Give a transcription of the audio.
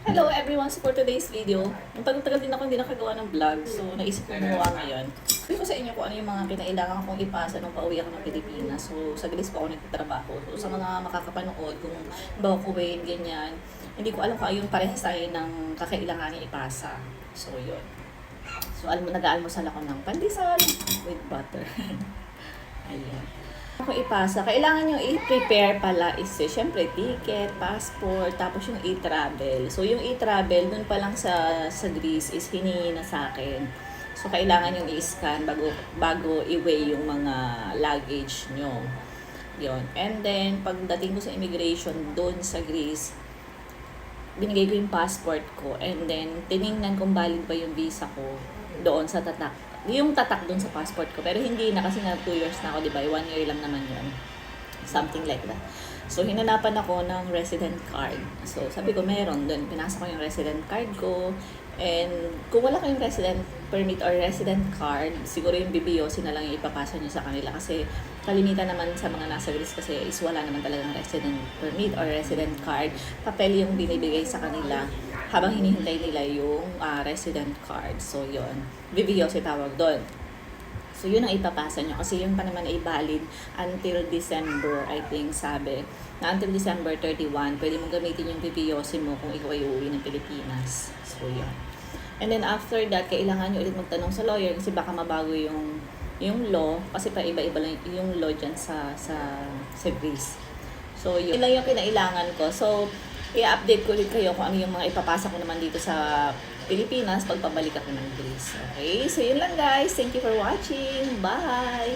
Hello everyone! So for today's video, ang tagal-tagal din ako hindi nakagawa ng vlog. So naisip ko gumawa ngayon. Sabi ko sa inyo kung ano yung mga kinailangan kong ipasa nung pauwi ako ng Pilipinas. So sa Greece pa ako nagtatrabaho. So sa mga makakapanood, kung bawa Kuwait, ganyan, hindi ko alam kung ayun parehas tayo ng kakailangan ipasa. So yun. So alam mo, nag-aalmusal ako ng pandesal with butter. Ayan. Kung ipasa, kailangan nyo i-prepare pala is, eh, syempre, ticket, passport, tapos yung e-travel. So, yung e-travel, dun pa lang sa, sa Greece is hiningi na sa akin. So, kailangan yung i-scan bago, bago i-weigh yung mga luggage nyo. Yon. And then, pagdating ko sa immigration doon sa Greece, binigay ko yung passport ko and then tiningnan kung valid ba yung visa ko doon sa tatak. Yung tatak doon sa passport ko. Pero hindi na kasi nga 2 years na ako, di ba? One year lang naman yun. Something like that. So, hinanapan ako ng resident card. So, sabi ko, meron doon. Pinasa ko yung resident card ko. And kung wala kayong resident permit or resident card, siguro yung BBOC na lang yung ipapasa nyo sa kanila. Kasi kalimitan naman sa mga nasa Greece kasi is wala naman talagang resident permit or resident card. Papel yung binibigay sa kanila habang hinihintay nila yung ah, resident card. So, yun. BBOC tawag doon. So, yun ang ipapasa nyo. Kasi yun pa naman ay valid until December, I think, sabi. Na until December 31, pwede mong gamitin yung BBOC mo kung ikaw ay uuwi ng Pilipinas. So, yun. And then after that, kailangan nyo ulit magtanong sa lawyer kasi baka mabago yung yung law kasi pa iba-iba lang yung law dyan sa sa sa Greece. So, yun, yun lang yung kinailangan ko. So, i-update ko ulit kayo kung ano yung mga ipapasa ko naman dito sa Pilipinas pag pabalik ako ng Greece. Okay? So, yun lang guys. Thank you for watching. Bye!